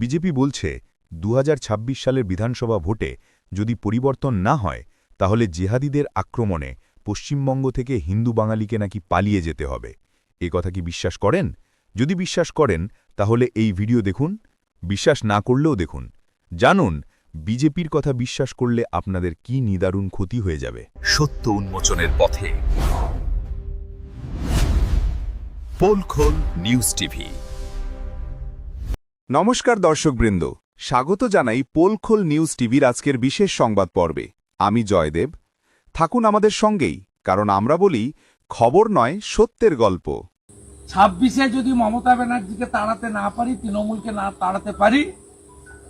BJP বলছে দু হাজার ছাব্বিশ সালের বিধানসভা ভোটে যদি পরিবর্তন না হয়, তাহলে জেহাদিদের আক্রমণে পশ্চিমবঙ্গ থেকে হিন্দু বাঙালিকে নাকি পালিয়ে যেতে হবে। এ কথা কি বিশ্বাস করেন? যদি বিশ্বাস করেন, তাহলে এই ভিডিও দেখুন, বিশ্বাস না করলেও দেখুন। জানুন, বিজেপির কথা বিশ্বাস করলে আপনাদের কি নিদারুণ ক্ষতি হয়ে যাবে। সত্য উন্মোচনের পথে। Polkhol news TV. নমস্কার দর্শকবৃন্দ। স্বাগত জানাই পোলখোল নিউজ টিভির আজকের বিশেষ সংবাদ পর্বে। আমি জয়দেব। থাকুন আমাদের সঙ্গেই, কারণ আমরা বলি, খবর নয়, সত্যের গল্প। ছাব্বিশে যদি মমতা ব্যানার্জিকে তাড়াতে না পারি, তৃণমূলকে না তাড়াতে পারি,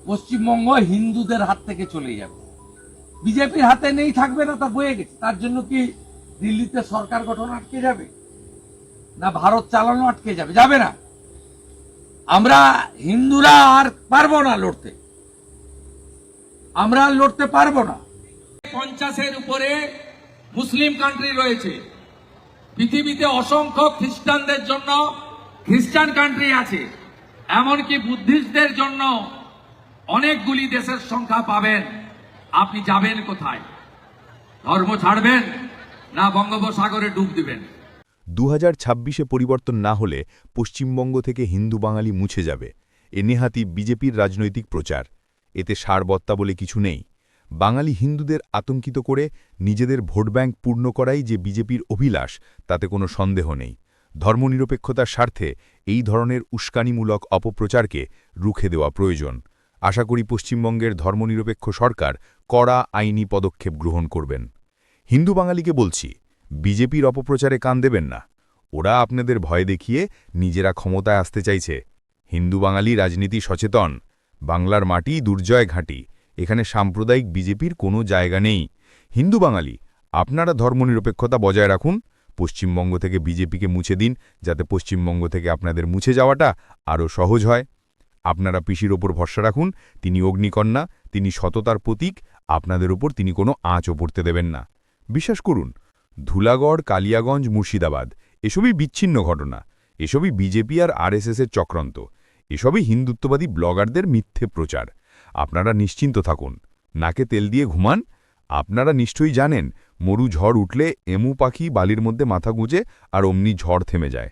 পশ্চিমবঙ্গ হিন্দুদের হাত থেকে চলে যাবে। বিজেপির হাতে নেই, থাকবে না, তা বয়ে গেছে। তার জন্য কি দিল্লিতে সরকার গঠন আটকে যাবে? না ভারত চালানো আটকে যাবে? যাবে না। আমরা হিন্দুরা আর পারব না লড়তে। আমরা লড়তে পারব না। পঞ্চাশের উপরে মুসলিম কান্ট্রি রয়েছে। পৃথিবীতে অসংখ্য খ্রিস্টানদের জন্য খ্রিস্টান কান্ট্রি আছে। এমনকি বুদ্ধিস্টদের জন্য অনেকগুলি দেশের সংখ্যা পাবেন। আপনি যাবেন কোথায়? ধর্ম ছাড়বেন না বঙ্গোপসাগরে ডুব দিবেন? দু হাজার পরিবর্তন না হলে পশ্চিমবঙ্গ থেকে হিন্দু বাঙালি মুছে যাবে। এ নেহাতি বিজেপির রাজনৈতিক প্রচার। এতে সারবত্তা বলে কিছু নেই। বাঙালি হিন্দুদের আতঙ্কিত করে নিজেদের ভোট ব্যাংক পূর্ণ করাই যে বিজেপির অভিলাষ, তাতে কোনো সন্দেহ নেই। ধর্মনিরপেক্ষতার স্বার্থে এই ধরনের উস্কানিমূলক অপপ্রচারকে রুখে দেওয়া প্রয়োজন। আশা করি পশ্চিমবঙ্গের ধর্মনিরপেক্ষ সরকার কড়া আইনি পদক্ষেপ গ্রহণ করবেন। হিন্দু বাঙালিকে বলছি বিজেপির অপপ্রচারে কান দেবেন না। ওরা আপনাদের ভয় দেখিয়ে নিজেরা ক্ষমতায় আসতে চাইছে। হিন্দু বাঙালি রাজনীতি সচেতন। বাংলার মাটি দুর্জয় ঘাঁটি। এখানে সাম্প্রদায়িক বিজেপির কোনো জায়গা নেই। হিন্দু বাঙালি, আপনারা ধর্মনিরপেক্ষতা বজায় রাখুন। পশ্চিমবঙ্গ থেকে বিজেপিকে মুছে দিন, যাতে পশ্চিমবঙ্গ থেকে আপনাদের মুছে যাওয়াটা আরও সহজ হয়। আপনারা পিসির ওপর ভরসা রাখুন, তিনি অগ্নিকন্যা, তিনি সততার প্রতীক, আপনাদের ওপর তিনি কোনো আঁচও পড়তে দেবেন না। বিশ্বাস করুন ধুলাগড়, কালিয়াগঞ্জ, মুর্শিদাবাদ। এসবই বিচ্ছিন্ন ঘটনা। এসবই বিজেপি আর আরএসএসের চক্রান্ত। এসবই হিন্দুত্ববাদী ব্লগারদের মিথ্যে প্রচার। আপনারা নিশ্চিন্ত থাকুন। নাকে তেল দিয়ে ঘুমান। আপনারা নিশ্চয়ই জানেন, মরু ঝড় উঠলে এমু পাখি বালির মধ্যে মাথা গুঁজে আর অমনি ঝড় থেমে যায়।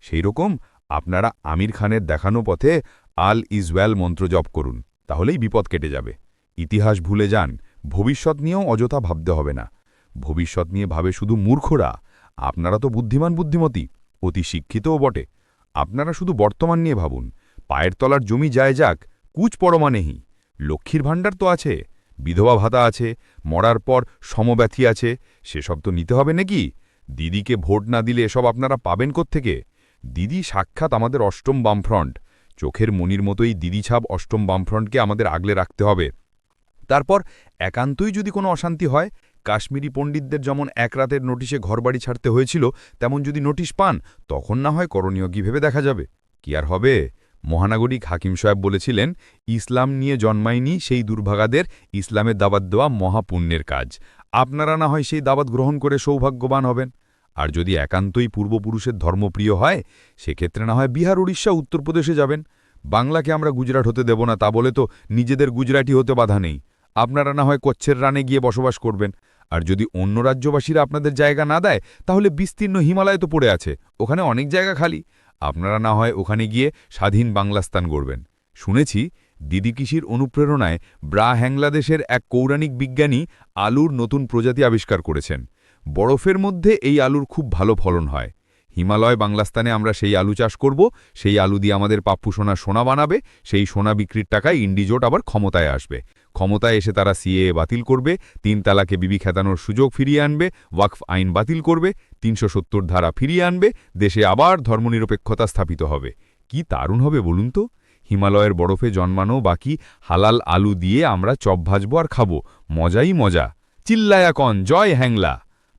সেই রকম আপনারা আমির খানের দেখানো পথে আল ইজওয়াল মন্ত্র জপ করুন। তাহলেই বিপদ কেটে যাবে। ইতিহাস ভুলে যান। ভবিষ্যৎ নিয়েও অযথা ভাবতে হবে না। ভবিষ্যৎ নিয়ে ভাবে শুধু মূর্খরা। আপনারা তো বুদ্ধিমান বুদ্ধিমতী, অতি শিক্ষিতও বটে। আপনারা শুধু বর্তমান নিয়ে ভাবুন। পায়ের তলার জমি যায় যাক, কুচ পরমা নেহি লক্ষ্মীর ভাণ্ডার তো আছে, বিধবা ভাতা আছে, মরার পর সমব্যথী আছে, সেসব তো নিতে হবে নাকি? দিদিকে ভোট না দিলে এসব আপনারা পাবেন থেকে দিদি সাক্ষাৎ আমাদের অষ্টম বামফ্রন্ট। চোখের মনির মতোই দিদি ছাপ অষ্টম বামফ্রন্টকে আমাদের আগলে রাখতে হবে। তারপর একান্তই যদি কোনো অশান্তি হয় কাশ্মীরি পণ্ডিতদের যেমন এক রাতের নোটিশে ঘরবাড়ি ছাড়তে হয়েছিল, তেমন যদি নোটিশ পান, তখন না হয় করণীয় কি ভেবে দেখা যাবে? কি আর হবে? মহানাগরিক হাকিম সাহেব বলেছিলেন, ইসলাম নিয়ে জন্মায়নি সেই দুর্ভাগাদের, ইসলামের দাবাত দেওয়া মহাপুণ্যের কাজ। আপনারা না হয় সেই দাবাত গ্রহণ করে সৌভাগ্যবান হবেন। আর যদি একান্তই পূর্বপুরুষের ধর্মপ্রিয় হয়, সেক্ষেত্রে না হয় বিহার, উড়িষ্যা, উত্তরপ্রদেশে যাবেন। বাংলাকে আমরা গুজরাট হতে দেব না, তা বলে তো নিজেদের গুজরাটি হতে বাধা নেই। আপনারা না হয় কচ্ছের রানে গিয়ে বসবাস করবেন। আর যদি অন্য রাজ্যবাসীরা আপনাদের জায়গা না দেয়, তাহলে বিস্তীর্ণ হিমালয় তো পড়ে আছে, ওখানে অনেক জায়গা খালি। আপনারা না হয় ওখানে গিয়ে স্বাধীন বাংলাস্তান গড়বেন। শুনেছি, দিদি কৃষির অনুপ্রেরণায় ব্রা হ্যাংলাদেশের এক পৌরাণিক বিজ্ঞানী আলুর নতুন প্রজাতি আবিষ্কার করেছেন। বরফের মধ্যে এই আলুর খুব ভালো ফলন হয়। হিমালয় বাংলাস্তানে আমরা সেই আলু চাষ করব, সেই আলু দিয়ে আমাদের পাপ্পু সোনা সোনা বানাবে, সেই সোনা বিক্রির টাকায় ইন্ডিজোট আবার ক্ষমতায় আসবে। ক্ষমতায় এসে তারা সিএ বাতিল করবে, তিন তালাকে বিবি খেতানোর সুযোগ ফিরিয়ে আনবে, ওয়াকফ আইন বাতিল করবে, তিনশো সত্তর ধারা ফিরিয়ে আনবে, দেশে আবার ধর্মনিরপেক্ষতা স্থাপিত হবে। কি দারুণ হবে বলুন তো? হিমালয়ের বরফে জন্মানো বাকি হালাল আলু দিয়ে আমরা চপ ভাজবো আর খাব। মজাই মজা। চিল্লায়া কন, জয় হ্যাংলা।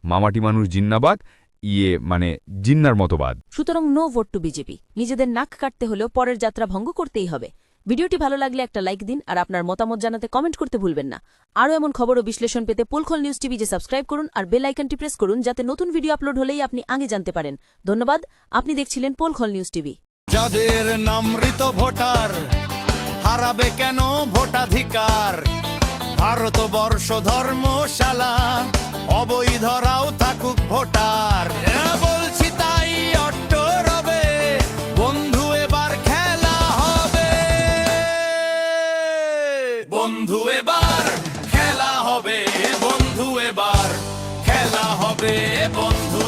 মামাটি মানুষ জিন্নাবাদ ইয়ে মানে জিন্নার মতবাদ। সুতরাং নো ভোট টু বিজেপি। নিজেদের নাক কাটতে হলেও পরের যাত্রা ভঙ্গ করতেই হবে। ভিডিওটি ভালো লাগলে একটা লাইক দিন আর আপনার মতামত জানাতে কমেন্ট করতে ভুলবেন না। আরও এমন খবর ও বিশ্লেষণ পেতে পোলখল নিউজ টিভি যে সাবস্ক্রাইব করুন আর বেল আইকনটি প্রেস করুন যাতে নতুন ভিডিও আপলোড হলেই আপনি আগে জানতে পারেন। ধন্যবাদ, আপনি দেখছিলেন পোলখল নিউজ টিভি। যাদের নামৃত ভোটার, হারাবে কেন ভোটাধিকার? ভারতবর্ষ ধর্মশালা অবৈধরাও থাকুক ভোটার। হবে বন্ধু